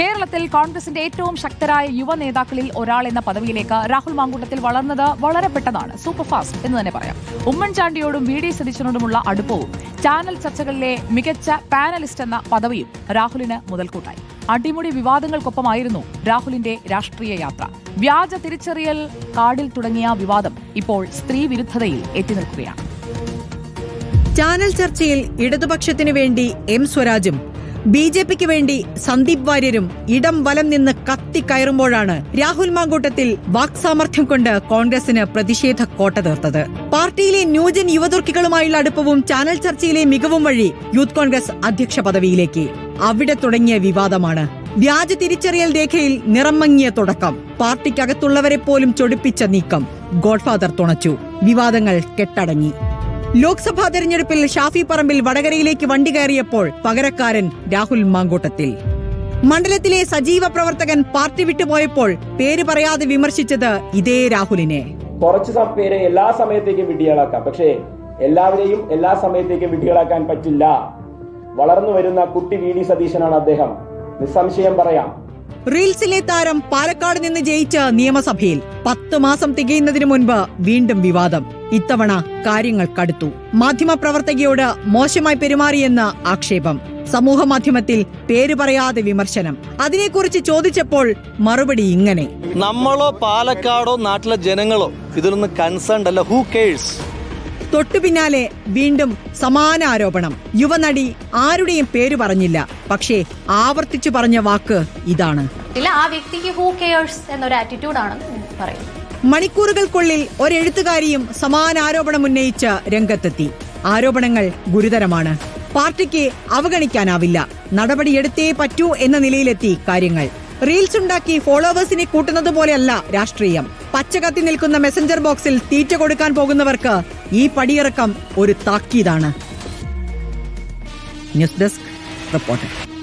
കേരളത്തിൽ കോൺഗ്രസിന്റെ ഏറ്റവും ശക്തരായ യുവ നേതാക്കളിൽ ഒരാൾ എന്ന പദവിയിലേക്ക് രാഹുൽ മാങ്കൂട്ടത്തിൽ വളർന്നത് വളരെ പെട്ടെന്നാണ്. സൂപ്പർ ഫാസ്റ്റ് എന്ന് തന്നെ പറയാം. ഉമ്മൻചാണ്ടിയോടും വി ഡി സതീശനോടുമുള്ള അടുപ്പവും ചാനൽ ചർച്ചകളിലെ മികച്ച പാനലിസ്റ്റ് എന്ന പദവിയും രാഹുലിന് മുതൽക്കൂട്ടായി. അടിമുടി വിവാദങ്ങൾക്കൊപ്പമായിരുന്നു രാഹുലിന്റെ രാഷ്ട്രീയ യാത്ര. വ്യാജ തിരിച്ചറിയൽ കാർഡിൽ തുടങ്ങിയ വിവാദം ഇപ്പോൾ സ്ത്രീ വിരുദ്ധതയിൽ എത്തി നിൽക്കുകയാണ്. ചാനൽ ചർച്ചയിൽ ഇടതുപക്ഷത്തിനു വേണ്ടി എം സ്വരാജും ബി ജെ പിക്ക് വേണ്ടി സന്ദീപ് വാര്യരും ഇടം വലം നിന്ന് കത്തി കയറുമ്പോഴാണ് രാഹുൽ മാങ്കൂട്ടത്തിൽ വാക്സാമർഥ്യം കൊണ്ട് കോൺഗ്രസിന് പ്രതിഷേധ കോട്ട തീർത്തത്. പാർട്ടിയിലെ ന്യൂജൻ യുവതുർക്കികളുമായുള്ള അടുപ്പവും ചാനൽ ചർച്ചയിലെ മികവും വഴി യൂത്ത് കോൺഗ്രസ് അധ്യക്ഷ പദവിയിലേക്ക്. അവിടെ തുടങ്ങിയ വിവാദമാണ്. വ്യാജ തിരിച്ചറിയൽ രേഖയിൽ നിറം മങ്ങിയ തുടക്കം. പാർട്ടിക്കകത്തുള്ളവരെ പോലും ചൊടിപ്പിച്ച നീക്കം. ഗോഡ്ഫാദർ തുണച്ചു. വിവാദങ്ങൾ കെട്ടടങ്ങി. ലോക്സഭാ തെരഞ്ഞെടുപ്പിൽ ഷാഫി പറമ്പിൽ വടകരയിലേക്ക് വണ്ടി കയറിയപ്പോൾ പകരക്കാരൻ രാഹുൽ മാങ്കൂട്ടത്തിൽ. മണ്ഡലത്തിലെ സജീവ പ്രവർത്തകൻ പാർട്ടി വിട്ടുപോയപ്പോൾ പേര് പറയാതെ വിമർശിച്ചത് ഇതേ രാഹുലിനെ. കുറച്ച് പേരെ എല്ലാ സമയത്തേക്കും വിഡ്ഢികളാക്കാം. പക്ഷേ എല്ലാവരെയും എല്ലാ സമയത്തേക്കും വിഡ്ഢികളാക്കാൻ പറ്റില്ല. വളർന്നു വരുന്ന കുട്ടി വി ഡി സതീശനാണ് അദ്ദേഹം. നിസ്സംശയം പറയാം. റീൽസിലെ താരം പാലക്കാട് നിന്ന് ജയിച്ച നിയമസഭയിൽ പത്ത് മാസം തികയുന്നതിന് മുൻപ് വീണ്ടും വിവാദം. ഇത്തവണ കാര്യങ്ങൾ കടുത്തു. മാധ്യമപ്രവർത്തകയോട് മോശമായി പെരുമാറിയെന്ന് ആക്ഷേപം. സമൂഹ മാധ്യമത്തിൽ പേര് പറയാതെ വിമർശനം. അതിനെക്കുറിച്ച് ചോദിച്ചപ്പോൾ മറുപടി ഇങ്ങനെ. നമ്മളോ പാലക്കാടോ നാട്ടിലെ ജനങ്ങളോ ഇതിലൊന്നും കൺസേൺ അല്ല. ഹൂ കേഴ്സ് തൊട്ടു പിന്നാലെ വീണ്ടും സമാന ആരോപണം. യുവനടി ആരുടെയും പേര് പറഞ്ഞില്ല. പക്ഷേ ആവർത്തിച്ചു പറഞ്ഞ വാക്ക് ഇതാണ്. ഇല്ല ആ വ്യക്തിക്ക് ഹൂ കെയേഴ്സ് എന്നൊരു ആറ്റിറ്റ്യൂഡാണ് പറയുന്നത് മണിക്കൂറുകൾക്കുള്ളിൽ ഒരെഴുത്തുകാരിയും സമാന ആരോപണം ഉന്നയിച്ച് രംഗത്തെത്തി. ആരോപണങ്ങൾ ഗുരുതരമാണ്. പാർട്ടിക്ക് അവഗണിക്കാനാവില്ല. നടപടിയെടുത്തേ പറ്റൂ എന്ന നിലയിലെത്തി കാര്യങ്ങൾ. റീൽസ് ഉണ്ടാക്കി ഫോളോവേഴ്സിനെ കൂട്ടുന്നത് പോലെയല്ല രാഷ്ട്രീയം. പച്ചകത്തി നിൽക്കുന്ന മെസഞ്ചർ ബോക്സിൽ തീറ്റ കൊടുക്കാൻ പോകുന്നവർക്ക് ഈ പടിയിറക്കം ഒരു താക്കീതാണ്. News desk reporter.